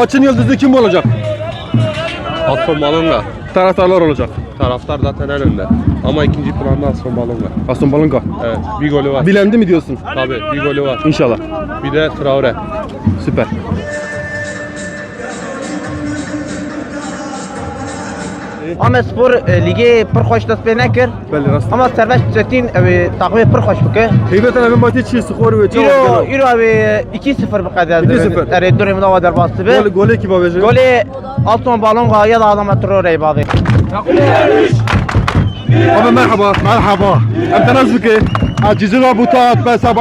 maçın yıldızı kim olacak? Aston Balonga. Taraftarlar olacak. Taraftar zaten en önde. Ama ikinci planda Aston Balonga. Aston Balonga. Evet. Bir golü var. Bilendi mi diyorsun? Tabii bir golü var. İnşallah. Bir de Traore. Süper. Ahmet Spor e, ligi pir xweş dest pê nekir Belli rast. ama serveş Çetin ev takvê pir xweş bike. Heybeten abi maçı çiğ skor ve İro îro ev 2-0 biqede 2-0. erê durê dava derbastı Gol, be. gol ekibi abi. Golê Alton Balonga ya da adama Traoré bavê. Abi merhaba. Merhaba. Emte nazbike.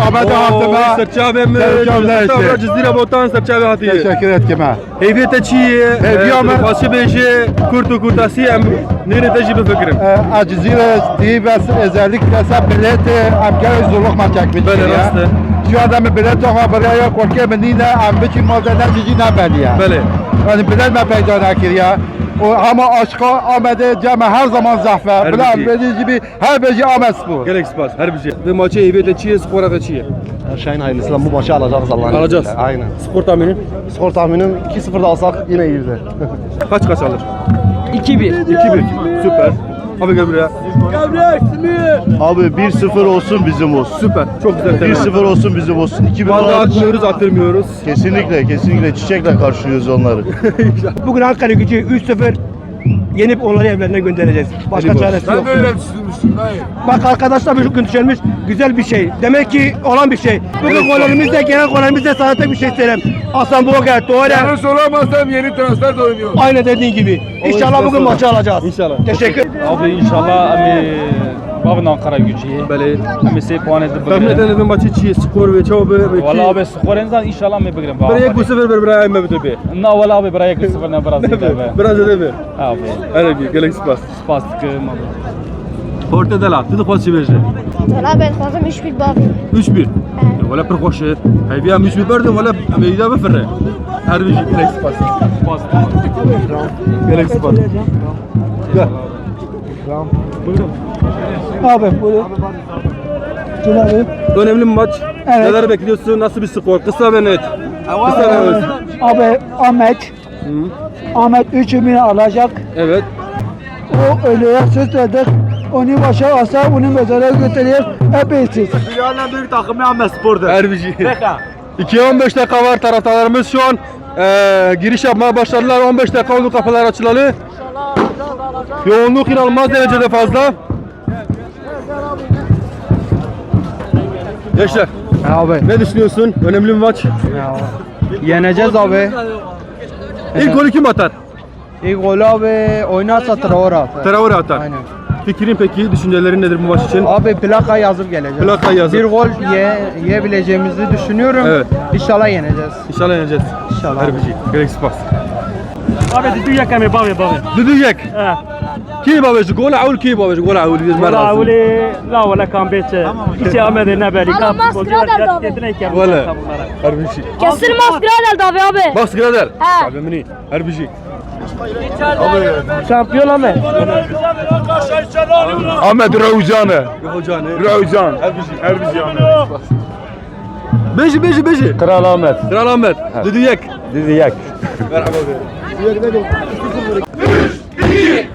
Abade haftıma. Serçave mi? Serçave neyse. Stavra Cizira botan serçave hatiye. Teşekkür et kime. Heybete çiğ. Heybi ama- Başı beşi. Kurtu kurtasi em. Nere tecrübe fikrim. Cizira diye ben özellikle sen bileti amkar zorluk çekmiş. Böyle rastı. Şu ben bilet ona buraya korkuyor ben yine am biçim malzemeden cicina ben ya. Bele. Yani bilet ben peyda nakir ya. O ama aşka Ahmet'e cema her zaman zafer. Her Bilen bir şey. dediği gibi her beci Ahmet Spor. Gerek spas. Her bir şey. Ve maçı heybete çiğ. Skora da çiğ. Her şeyin hayırlısı. Bu maçı alacağız Allah'ın Alacağız. izniyle. Aynen. Skor tahmini. Skor tahminim 2-0'da alsak yine iyiyiz. Kaç kaç alır? 2-1. 2-1. Süper. Abi gel buraya. Abi 1-0 olsun bizim olsun. Süper. Çok güzel. tebrik. 1-0 olsun bizim olsun. 2000 Vallahi atmıyoruz, attırmıyoruz. Kesinlikle, kesinlikle çiçekle karşılıyoruz onları. Bugün Ankara gücü 3-0 yenip onları evlerine göndereceğiz. Başka çaresi yok. Bak arkadaşlar bugün düşürmüş güzel bir şey. Demek ki olan bir şey. Bugün gollerimiz de genel gollerimiz de sana tek bir şey söyleyeyim. Aslan Boga, Doğru. soramazsam yeni transfer de oynuyor. Aynı dediğin gibi. İnşallah bugün maçı alacağız. İnşallah. Teşekkür Abi inşallah ami bavın Ankara gücü. Bele. Ami se puan edip Tahmin bugün. edelim maçı çiğ. Skor ve çabuk ve Valla abi skoren inşallah mi bugün. Buraya bu sefer bir buraya emme bir Na valla abi buraya bir sıfır ne biraz değil be. Biraz da mi? Abi Öyle bir gelek spas. spastik mı? Portedala. Dedi kaç verecek? طلع بين خمسة مش في الباب 3-1. ولا برخوش هي فيها مش ببرد ولا ميدا بفرق هذا بيجي جالك سباس جالك سباس Gel. Abi buyurun. Abi. Önemli bir maç. Neler bekliyorsun? Nasıl bir skor? Kısa ve net. Kısa ve net. Abi Ahmet. Ahmet 3'ünü alacak. Evet. O ölüye söz verdik. Onu başa alsa onu mezara götürüyor. Hep eşsiz. Her bir şey. 2-15 dakika var taraftarlarımız şu an eee, giriş yapmaya başladılar. 15 dakika oldu kapılar açılalı. Yoğunluk inanılmaz derecede fazla. Gençler Abi ne düşünüyorsun? Önemli bir maç. yeneceğiz abi. İlk golü kim atar? İlk golü abi oynarsa Traoré atar. Traore atar. Aynen. Fikrin peki, düşüncelerin nedir bu maç için? Abi plaka yazıp geleceğiz. Plaka yazıp. Bir gol ye, yiyebileceğimizi düşünüyorum. Evet. İnşallah yeneceğiz. İnşallah yeneceğiz. İnşallah. Her bir şey. Gerek spas. Abi dedi ya kami babi babi. Düdücek. Kim كيما باش تقول عاول كيما باش تقول عاول دير مال عاولي لا ولا كان بيت كيتي امد هنا بالك ولا هربشي كسر ماسك رادل دافي ابي ماسك رادل صعب منين هربشي شامبيون امد امد روزانه روزان هربشي هربشي بيجي بيجي بيجي ترى لامد ترى لامد ديدياك ديدياك مرحبا بك 1 2